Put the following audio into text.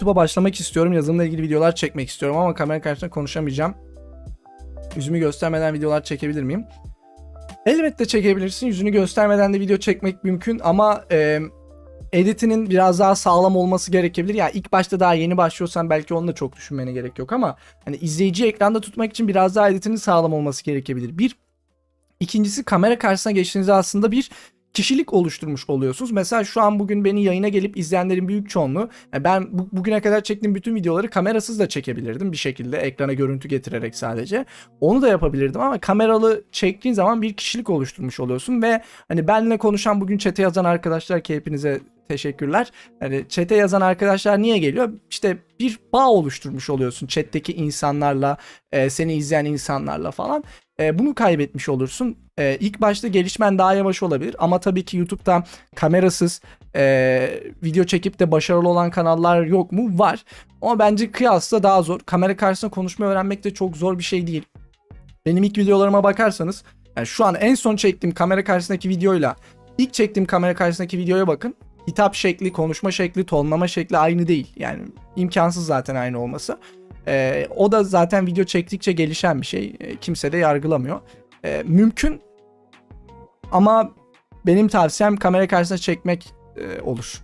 YouTube'a başlamak istiyorum. Yazılımla ilgili videolar çekmek istiyorum ama kamera karşısında konuşamayacağım. Yüzümü göstermeden videolar çekebilir miyim? Elbette çekebilirsin. Yüzünü göstermeden de video çekmek mümkün ama e, editinin biraz daha sağlam olması gerekebilir. Ya ilk başta daha yeni başlıyorsan belki onu da çok düşünmene gerek yok ama hani izleyiciyi ekranda tutmak için biraz daha editinin sağlam olması gerekebilir. Bir. İkincisi kamera karşısına geçtiğinizde aslında bir kişilik oluşturmuş oluyorsunuz. Mesela şu an bugün beni yayına gelip izleyenlerin büyük çoğunluğu yani ben bu- bugüne kadar çektiğim bütün videoları kamerasız da çekebilirdim bir şekilde ekrana görüntü getirerek sadece. Onu da yapabilirdim ama kameralı çektiğin zaman bir kişilik oluşturmuş oluyorsun ve hani benimle konuşan bugün çete yazan arkadaşlar ki hepinize teşekkürler. Hani çete yazan arkadaşlar niye geliyor? İşte bir bağ oluşturmuş oluyorsun chat'teki insanlarla, e, seni izleyen insanlarla falan. E, bunu kaybetmiş olursun. E, ilk başta gelişmen daha yavaş olabilir ama tabii ki YouTube'da kamerasız e, video çekip de başarılı olan kanallar yok mu? Var. Ama bence kıyasla daha zor. Kamera karşısında konuşmayı öğrenmek de çok zor bir şey değil. Benim ilk videolarıma bakarsanız yani şu an en son çektiğim kamera karşısındaki videoyla ilk çektiğim kamera karşısındaki videoya bakın. Hitap şekli, konuşma şekli, tonlama şekli aynı değil. Yani imkansız zaten aynı olması. Ee, o da zaten video çektikçe gelişen bir şey. Ee, kimse de yargılamıyor. Ee, mümkün ama benim tavsiyem kamera karşısına çekmek e, olur.